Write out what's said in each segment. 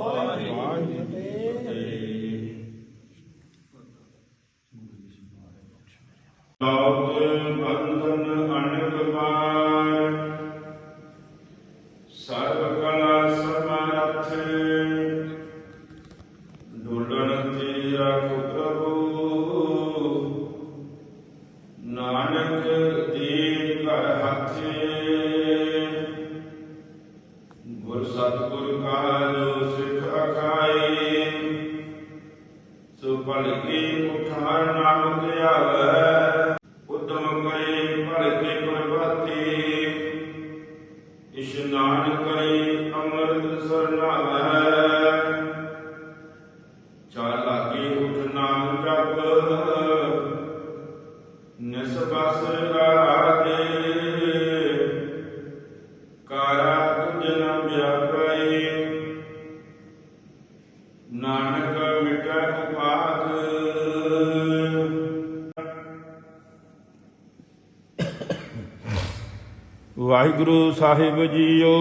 ਵਾਹਿਗੁਰੂ ਜੀ ਕੀ ਫਤਿਹ ਲੋਕ ਬੰਧਨ ਅਨਕ ਪਾਰ ਸਰਬ ਕਲਾ ਸਮਰਥ ਡੁੱਲਣ ਤੇ ਰੱਖ ਪ੍ਰਭੂ ਸੋ ਭਲ ਕੇ ਉਠਾਰ ਨਾਮ ਧਿਆਵੈ ਉਦਮ ਕਰੇ ਭਲ ਕੇ ਪ੍ਰਭਾਤੀ ਇਸ਼ਨਾਨ ਕਰੇ ਅੰਮ੍ਰਿਤ ਸਰਨਾਵੈ ਚਾਲ ਲਾਗੇ ਉਠ ਨਾਮ ਜਪ ਨਿਸਬਸ ਰਾਗੇ ਵਾਹਿਗੁਰੂ ਸਾਹਿਬ ਜੀਓ।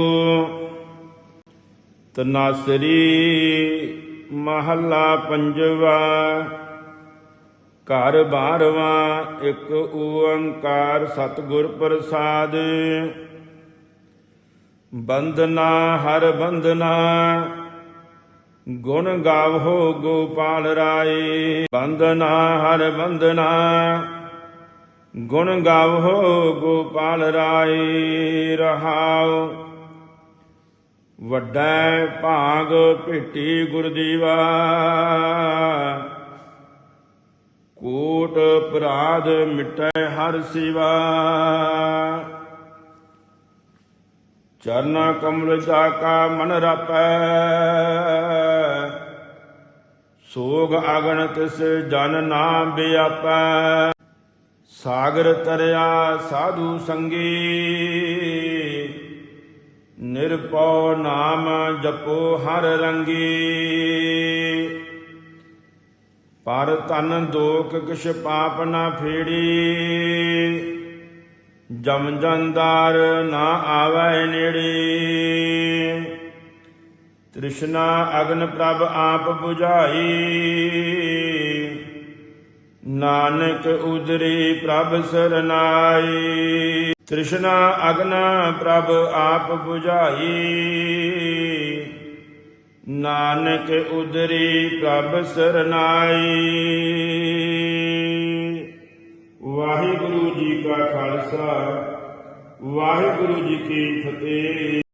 ਤਨਾਸਰੀ ਮਹੱਲਾ ਪੰਜਵਾ, ਘਰ ਬਾਰਵਾ, ਇੱਕ ਓੰਕਾਰ ਸਤਿਗੁਰ ਪ੍ਰਸਾਦ। ਬੰਦਨਾ ਹਰ ਬੰਦਨਾ ਗੁਣ ਗਾਵੋ ਗੋਪਾਲ ਰਾਏ। ਬੰਦਨਾ ਹਰ ਬੰਦਨਾ ਗੁਣ ਗਾਵੋ ਗੋਪਾਲ ਰਾਏ ਰਹਾਉ। ਵੱਡਾ ਭਾਗ ਭੇਟੀ ਗੁਰਦੀਵਾ। ਕੋਟ ਅਪਰਾਧ ਮਿਟੈ ਹਰ ਸਿਵਾ। ਚਰਨਾ ਕਮਲ ਜਾ ਕਾ ਮਨ ਰਪੈ। ਸੋਗ ਅਗਣ ਤਿਸ ਜਨ ਨਾਮ ਬਿਆਪੈ। ਸਾਗਰ ਤਰਿਆ ਸਾਧੂ ਸੰਗੀ। ਨਿਰਪਉ ਨਾਮ ਜਪੋ ਹਰ ਰੰਗੀ। ਪਰ ਤਨ ਦੋਖ ਕਿਛ ਪਾਪ ਨਾ ਫੇੜੀ। ਜਮ ਜੰਦਾਰ ਨਾ ਆਵੈ ਨੇੜੇ। ਤ੍ਰਿਸ਼ਨਾ ਅਗਨ ਪ੍ਰਭ ਆਪ 부ਝਾਈ ਨਾਨਕ ਉਦਰੀ ਪ੍ਰਭ ਸਰਨਾਏ ਤ੍ਰਿਸ਼ਨਾ ਅਗਨਾ ਪ੍ਰਭ ਆਪ 부ਝਾਈ। ਨਾਨਕ ਉਦਰੀ ਪ੍ਰਭ ਸਰਨਾਏ ਵਾਹਿਗੁਰੂ ਜੀ ਕਾ ਖਾਲਸਾ, ਵਾਹਿਗੁਰੂ ਜੀ ਕੀ ਫਤਿਹ।